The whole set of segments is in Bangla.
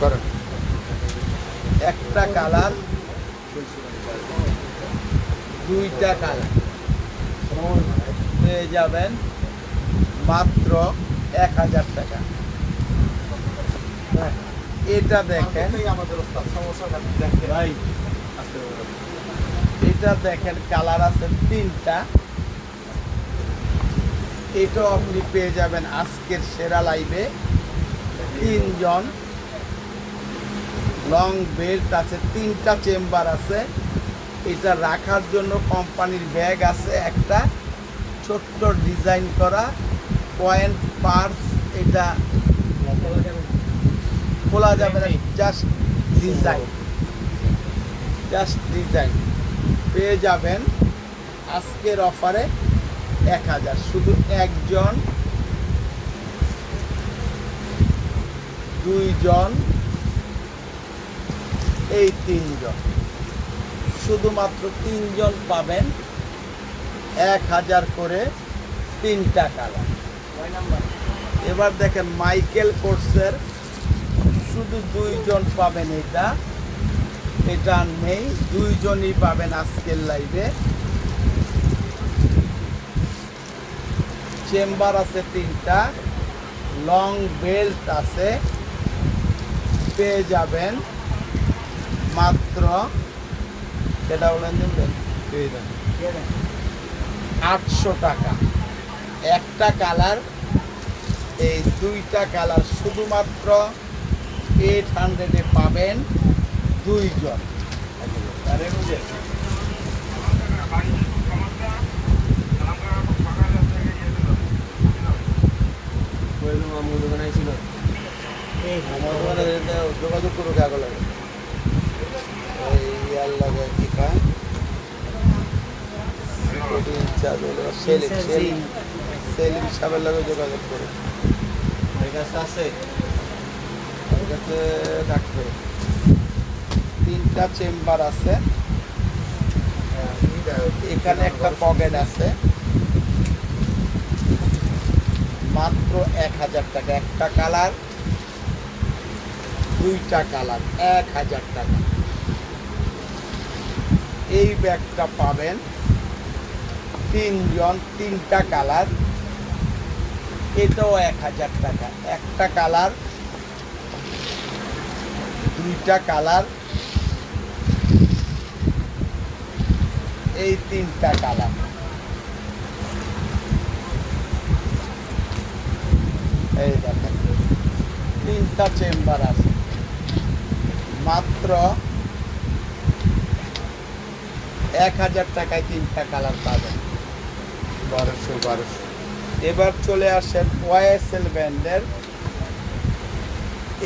করেন। একটা কালার, দুইটা কালার। পেয়ে যাবেন মাত্র এক হাজার টাকা। এটা দেখেন। এটা দেখেন, কালার আছে তিনটা। এটাও আপনি পেয়ে যাবেন আজকের সেরা লাইভে। তিনজন লং বেল্ট আছে, তিনটা চেম্বার আছে। এটা রাখার জন্য কোম্পানির ব্যাগ আছে, একটা ছোট্ট ডিজাইন করা পয়েন্ট পার্স। এটা খোলা যাবে না, জাস্ট ডিজাইন। Just design. পেয়ে যাবেন আজকের অফারে এক হাজার। শুধু একজন, দুইজন এই তিনজন। শুধুমাত্র তিনজন পাবেন এক হাজার করে তিনটা কালার এবার দেখেন মাইকেল কোর্সের শুধু দুইজন পাবেন এটা। এটা নেই, দুইজনই পাবেন আজকের লাইভে চেম্বার আছে তিনটা লং বেল্ট আছে, পেয়ে যাবেন। মাত্র এটা বলেন আটশো টাকা। একটা কালার এই দুইটা কালার শুধুমাত্র এইট হান্ড্রেডে পাবেন দুইজন। আমার দোকানে যোগাযোগ করুক আগে লাগে এই ইয়ার লাগে কি খায় ইনচার্জ হলো সেলিম সেলিম সেলিম সাহেবের লাগে যোগাযোগ করুক আছে। আমার কাছে রাখবে। তিনটা চেম্বার আছে। এখানে একটা পকেট আছে। মাত্র এক হাজার টাকা। একটা কালার দুইটা কালার এক হাজার টাকা। এই ব্যাগটা পাবেন তিনজন, তিনটা কালার। এটাও এক হাজার টাকা। একটা কালার, দুইটা কালার, এই তিনটা কালার। এই দেখেন, তিনটা চেম্বার আছে। মাত্র এক হাজার টাকায় তিনটা কালার পাবেন। বারোশো বারোশো। এবার চলে আসেন ওয়াইএসএল ব্যান্ডের।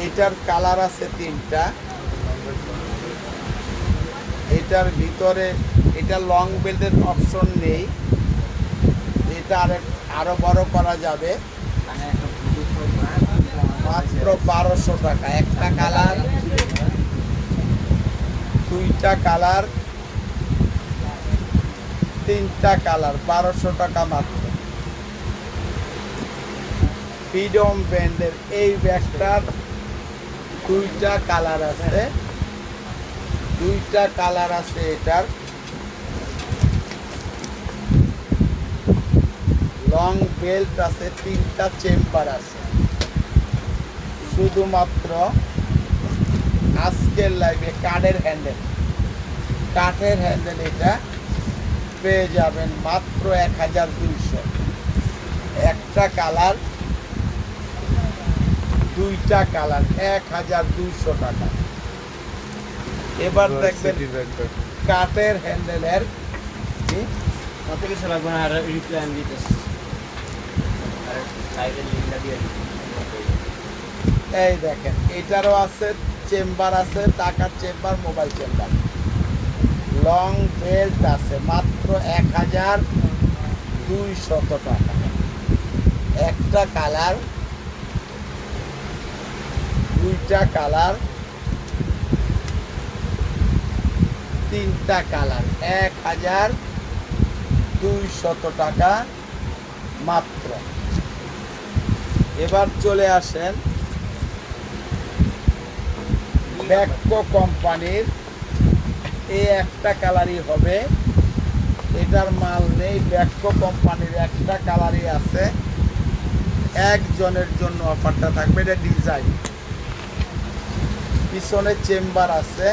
এটার কালার আছে তিনটা। এটার ভিতরে, এটা লং বেল্টের অপশন নেই। এটা আরেক, আরও বড় করা যাবে। মাত্র বারোশো টাকা। একটা কালার, দুইটা কালার। তিনটা কালার, বারোশো টাকা মাত্র। ফ্রিডম ব্র্যান্ডের এই ব্যাগটার দুইটা কালার আছে। দুইটা কালার আছে এটার। লং বেল্ট আছে, তিনটা চেম্বার আছে। শুধুমাত্র আজকের লাইভে কাঠের হ্যান্ডেল কাঠের হ্যান্ডেল এটা। পেয়ে যাবেন মাত্র এক হাজার দুইশো। একটা কালার দুইটা কালার এক হাজার দুইশো টাকা। এবার দেখবেন কাঠের হ্যান্ডেলের। এই দেখেন এটারও আছে চেম্বার আছে টাকার chamber mobile chamber long belt আছে মাত্র এক হাজার দুই শত টাকা। একটা কালার, দুইটা কালার, তিনটা কালার। এক হাজার দুই শত টাকা মাত্র। এবার চলে আসেন ব্যাকো কোম্পানির। এই একটা কালারই হবে এটার মাল নেই ব্যাকো কোম্পানির একটা কালারই আছে। একজনের জন্য অফারটা থাকবে, এটা ডিজাইন পিছনে চেম্বার আছে।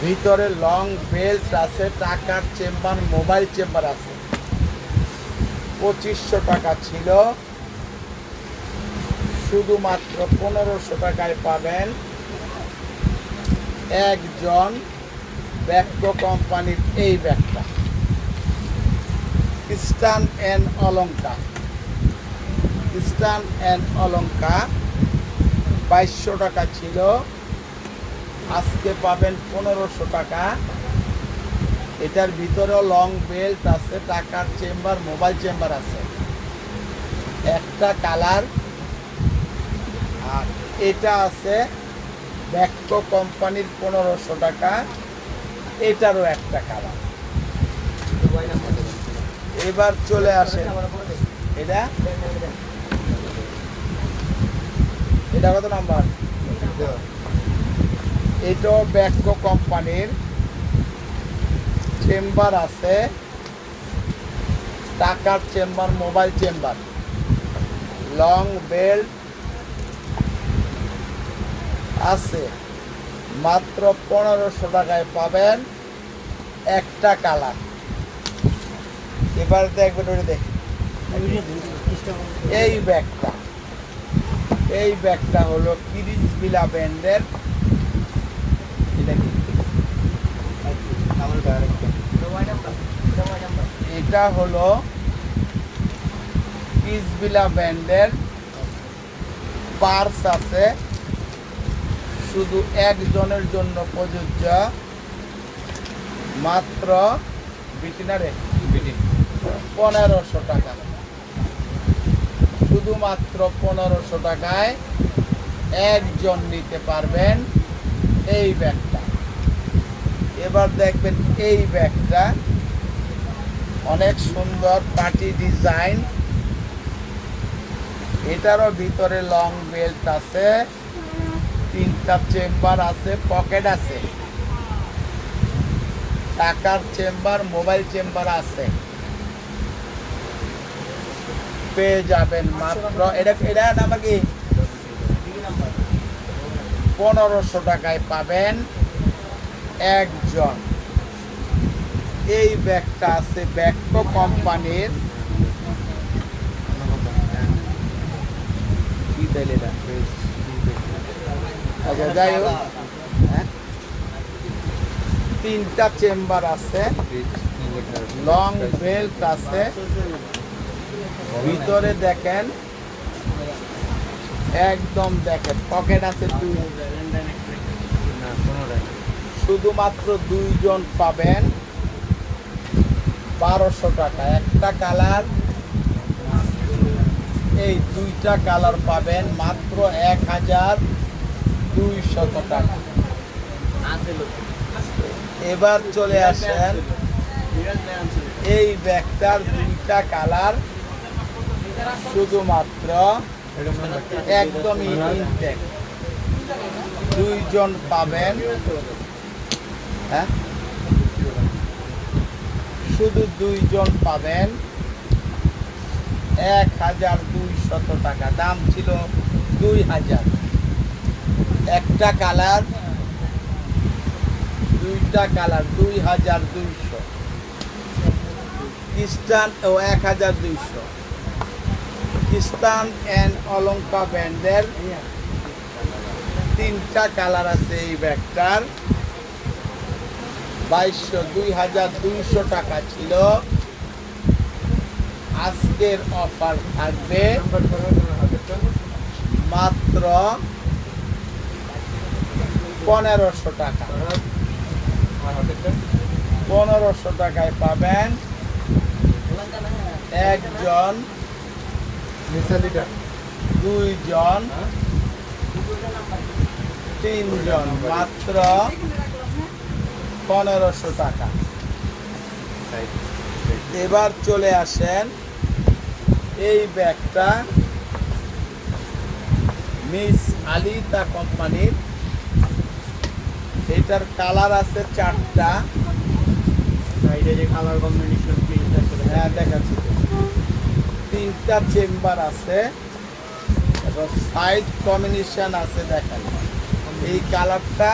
ভিতরে লং বেল্ট আছে, টাকার চেম্বার মোবাইল চেম্বার আছে। পঁচিশশো টাকা ছিল। শুধুমাত্র পনেরোশো টাকায় পাবেন একজন ব্যাকো কোম্পানির এই ব্যাগটা। খ্রিস্টান অ্যান্ড অলঙ্কা খ্রিস্টান অ্যান্ড অলঙ্কা বাইশশো টাকা ছিল। আজকে পাবেন পনেরোশো টাকা। এটার ভিতরেও লং বেল্ট আছে, টাকার চেম্বার মোবাইল চেম্বার আছে। একটা কালার আর এটা আছে ব্যাকো কোম্পানির পনেরোশো টাকা। এটারও একটা কালার এবার চলে আসে এটা? এটা কত নাম্বার? এটাও ব্যাকো কোম্পানির। চেম্বার আছে। টাকার chamber, mobile chamber. Long belt আছে। মাত্র পনেরোশো টাকায় পাবেন একটা কালার। এবার দেখবেন ওটা দেখ। এই ব্যাগটা। এই ব্যাগটা হলো কিরিজ বিলা ব্যান্ডের এটা হলো কিসবিলা ব্যান্ডের পার্স আছে। শুধু একজনের জন্য প্রযোজ্য মাত্র বিটিনারে পনেরোশো টাকা। শুধুমাত্র পনেরোশো টাকায় একজন নিতে পারবেন এই ব্যাগটা। এবার দেখবেন এই ব্যাগটা অনেক সুন্দর পার্টি ডিজাইন। এটারও ভিতরে লং বেল্ট আছে। তিনটা চেম্বার আছে, পকেট আছে। টাকার চেম্বার, মোবাইল চেম্বার আছে। পেয়ে যাবেন মাত্র, এটা এটা নাম্বার কি? পনেরোশো টাকায় পাবেন একজন। এই ব্যাগটা আছে ব্যাগটো কোম্পানির। কি তাইলে আচ্ছা যাই হোক। হ্যাঁ? তিনটা চেম্বার আছে। লং বেল্ট আছে। ভিতরে দেখেন। একদম দেখেন। পকেট আছে শুধুমাত্র দুইজন পাবেন। বারোশো টাকা। একটা কালার। এই দুইটা কালার পাবেন। মাত্র এক হাজার দুইশত টাকা। এবার চলে আসেন এই ব্যাগটার দুইটা কালার শুধুমাত্র একদমই দুইজন পাবেন। হ্যাঁ? শুধু দুইজন পাবেন। এক হাজার দুইশত টাকা। দাম ছিল দুই হাজার। একটা কালার দুইটা কালার দুই হাজার দুইশো। খ্রিস্টান ও এক হাজার দুইশো। খ্রিস্টান অ্যান্ড অলঙ্কা ব্যান্ডের তিনটা কালার আছে এই ব্যাগটার। বাইশশো দুই হাজার দুইশো টাকা ছিল। আজকের অফার থাকবে মাত্র পনেরোশো টাকা। পনেরোশো টাকায় পাবেন একজন দুইজন তিনজন মাত্র পনেরোশো টাকা। এবার চলে আসেন এই ব্যাগটা মিস আলিতা কোম্পানির এটার কালার আছে চারটা। সাইডে যে কালার কম্বিনেশন হ্যাঁ দেখাচ্ছি। তিনটা চেম্বার আছে। এবং সাইড কম্বিনেশন আছে দেখেন। এই কালারটা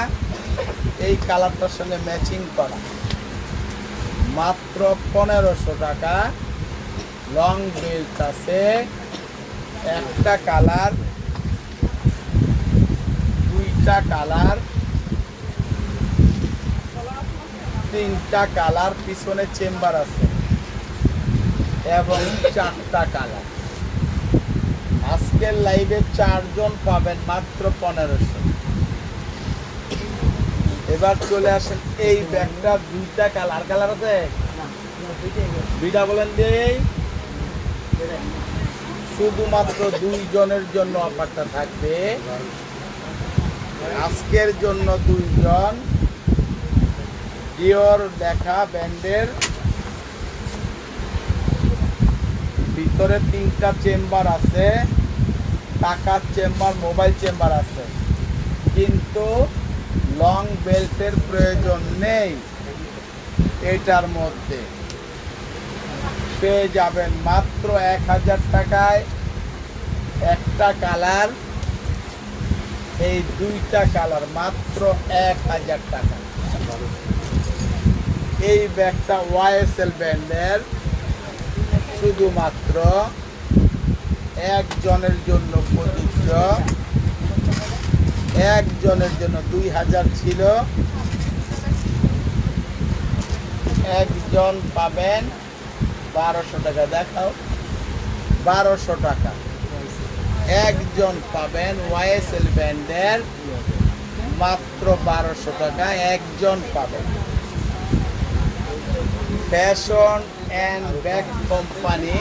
এই কালারটার সঙ্গে ম্যাচিং করা। মাত্র পনেরোশো টাকা। লং বেল্ট আছে। একটা কালার দুইটা কালার তিনটা কালার, পিছনে চেম্বার আছে। এবং চারটা কালার। আজকের লাইভে চারজন পাবেন মাত্র পনেরোশো। এবার চলে আসেন এই ব্যাগটা। দুইটা কালার। কালার আছে? দুইটা বলেন দেই। শুধুমাত্র দুইজনের জন্য অফারটা থাকবে। আজকের জন্য দুইজন। ডিওর দেখা ব্যান্ডের ভিতরে তিনটা চেম্বার আছে, টাকার চেম্বার, মোবাইল চেম্বার আছে। কিন্তু লং বেল্টের প্রয়োজন নেই এটার মধ্যে। পেয়ে যাবেন মাত্র এক হাজার টাকায় একটা কালার। এই দুইটা কালার মাত্র এক হাজার টাকা। এই ব্যাগটা ওয়াইএসএল ব্র্যান্ডের। শুধুমাত্র একজনের জন্য প্রযোজ্য একজনের জন্য দুই হাজার ছিল। একজন পাবেন বারোশো টাকা, দেখাও। বারোশো টাকা। একজন পাবেন ওয়াইএসএল ব্যান্ডের মাত্র বারোশো টাকা, একজন পাবেন। ফ্যাশন অ্যান্ড ব্যাগ কোম্পানি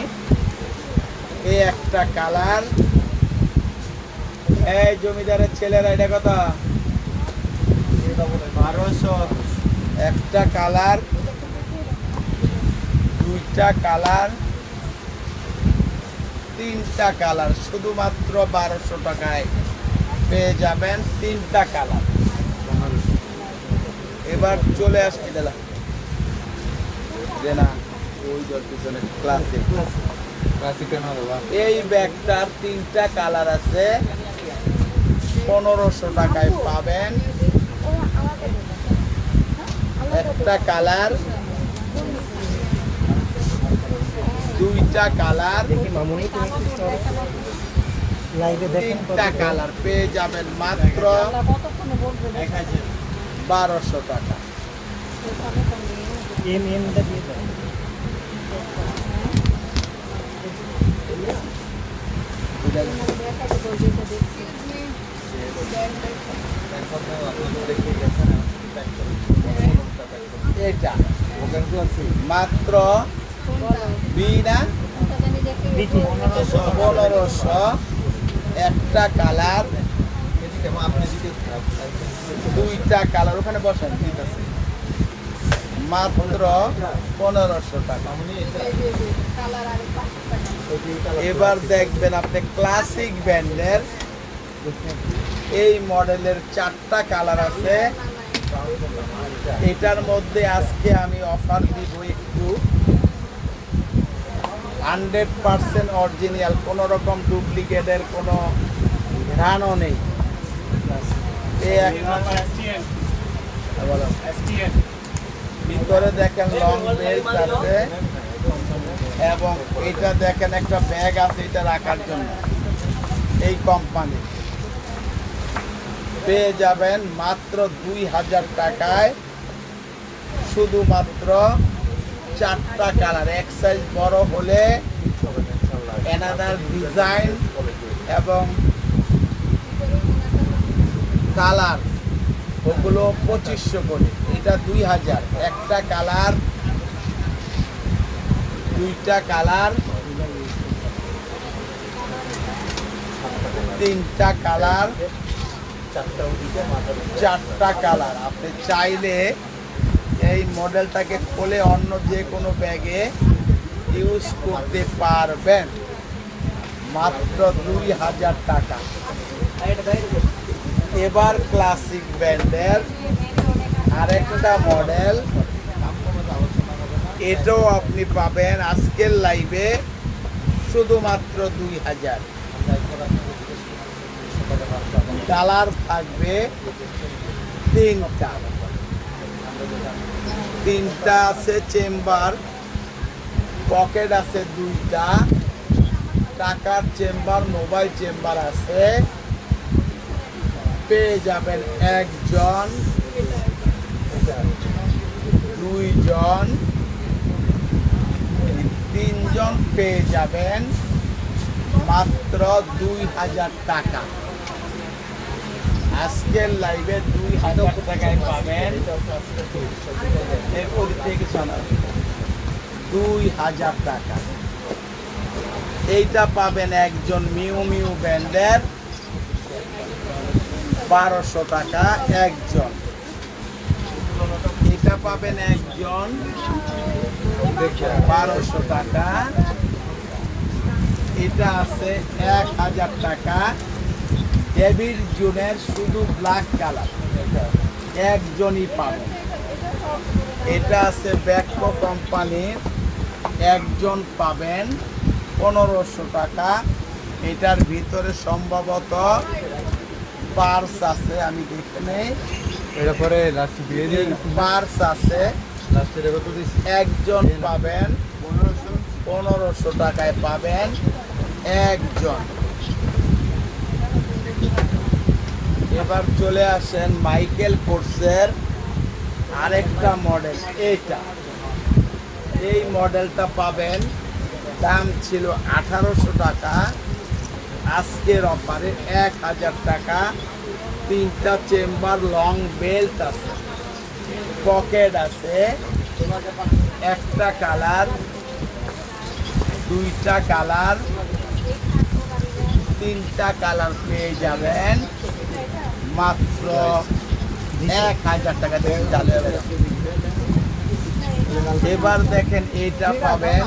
এই একটা কালার। এই জমিদারের ছেলেরা, এটা কথা বারোশো। একটা কালার। দুইটা কালার। তিনটা কালার, শুধুমাত্র বারোশো টাকায়। পেয়ে যাবেন তিনটা কালার। এবার চলে আসি দাদা। যে না ওই তোর পিছনে ক্লাসিক ক্লাসিকের না বাবা এই ব্যাগটার তিনটা কালার আছে। পনেরোশো টাকায় পাবেন। একটা কালার দুইটা কালার তিনটা কালার পেয়ে যাবেন মাত্র বারোশো টাকা। এম এমটা দিয়ে দাও এটা মাত্র বি না দেখি পনেরোশো একটা কালার দুইটা কালার ওখানে বসেন ঠিক আছে মাত্র পনেরোশো টাকা। এবার দেখবেন আপনি ক্লাসিক ব্যান্ডের এই মডেলের চারটা কালার আছে। এটার মধ্যে আজকে আমি অফার দিব একটু। হান্ড্রেড পার্সেন্ট অরিজিনাল, কোনো রকম ডুপ্লিকেটের কোনো ঘ্রাণও নেই। এই এক। ভিতরে দেখেন লং বেল্ট আছে এবং এটা দেখেন একটা ব্যাগ আছে এটা রাখার জন্য এই কোম্পানি পেয়ে যাবেন মাত্র দুই হাজার টাকায় শুধুমাত্র চারটা কালার এক সাইজ বড় হলে এনাদার ডিজাইন এবং কালার ওগুলো পঁচিশশো করে। এটা দুই হাজার। একটা কালার, দুইটা কালার, তিনটা কালার, চারটা কালার। আপনি চাইলে এই মডেলটাকে খুলে অন্য যে কোনো ব্যাগে ইউজ করতে পারবেন। মাত্র দুই হাজার টাকা। এবার ক্লাসিক ব্র্যান্ডের আরেকটা মডেল এটাও আপনি পাবেন আজকের লাইভে শুধুমাত্র দুই হাজার। কালার থাকবে তিনটা। তিনটা আছে চেম্বার পকেট আছে দুইটা। টাকার চেম্বার মোবাইল চেম্বার আছে। পেয়ে যাবেন একজন, দুইজন, তিনজন পেয়ে যাবেন মাত্র দুই হাজার টাকা। আজকের লাইভে দুই হাজার টাকায় পাবেন দুই হাজার টাকা। এইটা পাবেন একজন মিউ মিউ ব্যান্ডের বারোশো টাকা একজন। এটা পাবেন একজন। বারোশো টাকা। এটা আছে এক হাজার টাকা। ডেভিড জুনের শুধু ব্ল্যাক কালার একজনই পাবেন। এটা আছে ব্যাকো কোম্পানির। একজন পাবেন পনেরোশো টাকা। এটার ভিতরে সম্ভবত পার্স আছে আমি দেখে নেই। এটা পরে লাস্ট দিয়ে পার্স আছে। দিছি একজন পাবেন। পনেরোশো। টাকায় পাবেন একজন। এবার চলে আসেন মাইকেল কোর্সের আরেকটা মডেল এইটা। এই মডেলটা পাবেন দাম ছিল আঠারোশো টাকা। আজকের অফারে এক হাজার টাকা, তিনটা চেম্বার লং বেল্ট আছে পকেট আছে, একটা কালার দুইটা কালার তিনটা কালার পেয়ে যাবেন মাত্র এক হাজার টাকা দিয়ে চালু। এবার দেখেন এইটা পাবেন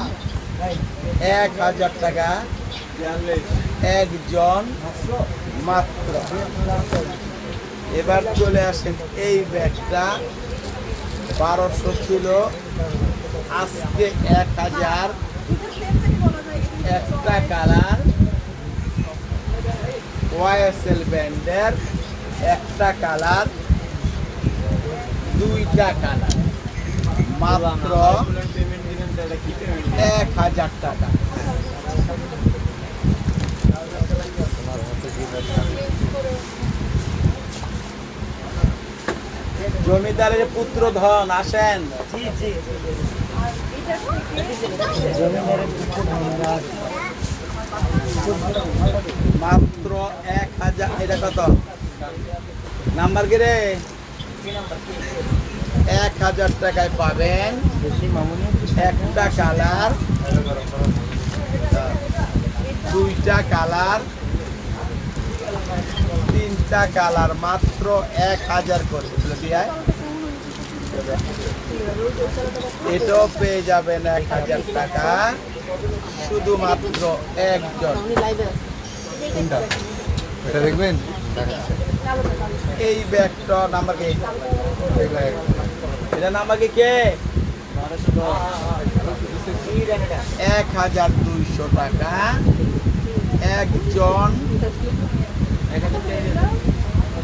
এক হাজার টাকা একজন মাত্র। এবার চলে আসেন এই ব্যাগটা বারোশো ছিল। আজকে এক হাজার একটা কালার। ওয়াইএসএল ব্যান্ডের একটা কালার দুইটা কালার। মাত্র এক হাজার টাকা। জমিদারের পুত্র ধন আসেন। মাত্র এক হাজার এটা কত? নাম্বার কি রে? এক হাজার টাকায় পাবেন। একটা কালার দুইটা কালার তিনটা কালার মাত্র এক হাজার করে এটাও পেয়ে যাবেন এক হাজার টাকা। শুধুমাত্র একজন। দেখবেন? এই ব্যাগটা নাম্বার কি? এটা নাম্বার কি কে? এক হাজার দুইশো টাকা। একজন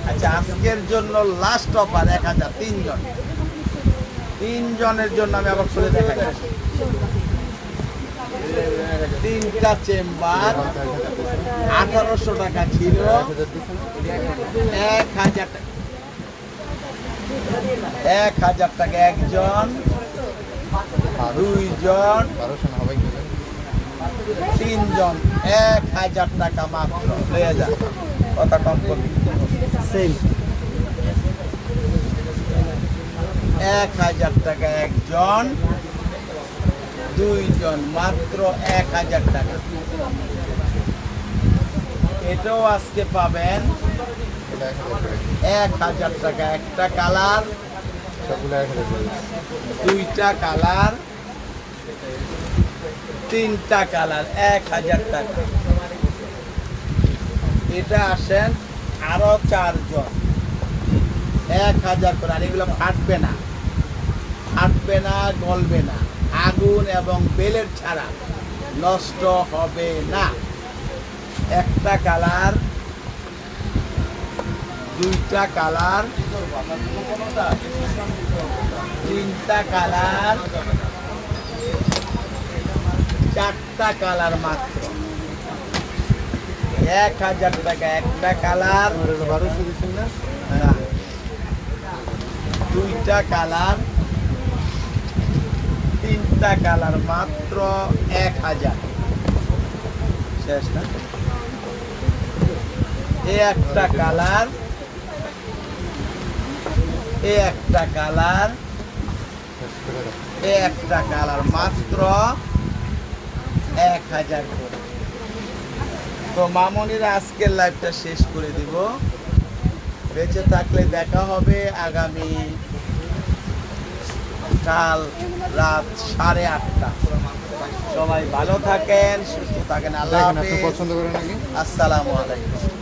আচ্ছা আজকের জন্য লাস্ট অফার এক হাজার, তিনজন। তিনজনের জন্য আমি আবার খুলে দেখাই। তিনটা চেম্বার আঠারোশো টাকা ছিল। এক হাজার এক হাজার টাকা একজন, দুইজন। বারোশো নেবেন তিনজন এক হাজার টাকা মাত্র। লয়ে যা কথা কম করবি সেম এক হাজার টাকা একজন দুইজন মাত্র এক হাজার টাকা। এটাও আজকে পাবেন। এক হাজার টাকা একটা কালার দুইটা কালার। তিনটা কালার, এক হাজার টাকা। এটা আসেন আরও চারজন। এক হাজার করে, আর এগুলো ফাটবে না। ফাটবে না, গলবে না। আগুন এবং বেলের ছাড়া নষ্ট হবে না। একটা কালার, দুইটা কালার, তিনটা কালার চারটা কালার মাত্র। এক হাজার টাকা, একটা কালার। দুইটা কালার, তিনটা কালার মাত্র এক হাজার। শেষ না? এ একটা কালার, এ একটা কালার। এ একটা কালার মাত্র এক হাজার করে। তো মামনির আজকের লাইভটা শেষ করে দিব। বেঁচে থাকলে দেখা হবে আগামী কাল রাত সাড়ে আটটা। সবাই ভালো থাকেন সুস্থ থাকেন। আল্লাহ পছন্দ করেন আসসালামু আলাইকুম।